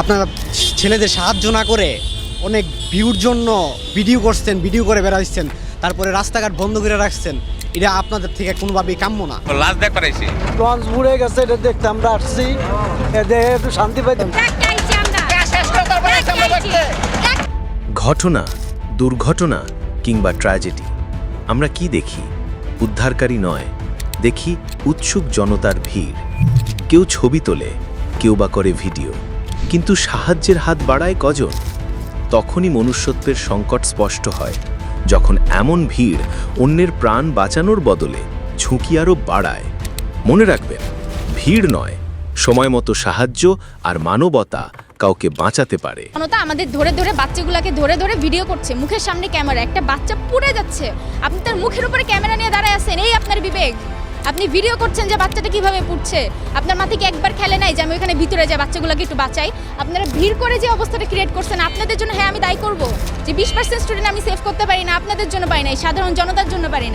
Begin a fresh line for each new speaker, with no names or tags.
আপনারা ছেলেদের সাহায্য না করে অনেক ভিউর জন্য ভিডিও করছেন ভিডিও করে বেড়াচ্ছেন তারপরে রাস্তাঘাট বন্ধ করে রাখছেন এটা আপনাদের থেকে কোনোভাবেই কাম্য না।
লাশ দেখ
লঞ্চ গেছে এটা দেখতে আমরা আসছি। একটু শান্তি পাইতাম।
চাইছি আমরা। চাইছি।
ঘটনা দুর্ঘটনা কিংবা ট্র্যাজেডি আমরা কি দেখি? উদ্ধারকারী নয় দেখি উৎসুক জনতার ভিড়। কেউ ছবি তোলে কেউ বা করে ভিডিও। কিন্তু সাহায্যের হাত বাড়ায় কজন? তখনই মনুষ্যত্বের সংকট স্পষ্ট হয়, যখন এমন ভিড় অন্যের প্রাণ বাঁচানোর বদলে ঝুঁকি আরও বাড়ায়। মনে রাখবেন, ভিড় নয়, সময় মতো সাহায্য আর মানবতা কাউকে বাঁচাতে পারে।
আমাদের ধরে ধরে বাচ্চাগুলোকে ধরে ধরে ভিডিও করছে, মুখের সামনে ক্যামেরা একটা বাচ্চা পুড়ে যাচ্ছে। আপনি তার মুখের উপরে ক্যামেরা নিয়ে দাঁড়ায় আছেন, এই আপনার বিবেক। আপনি ভিডিও করছেন যে বাচ্চাটা কীভাবে পুড়ছে। আপনার মাথা কি একবার খেলে নাই যে আমি ওখানে ভিতরে যাই, বাচ্চাগুলোকে একটু বাঁচাই? আপনারা ভিড় করে যে অবস্থাটা ক্রিয়েট করছেন, আপনাদের জন্য হ্যাঁ আমি দায়ী করব। যে বিশ পার্সেন্ট স্টুডেন্ট আমি সেভ করতে পারি না, আপনাদের জন্য পাই নাই, সাধারণ জনতার জন্য পারি না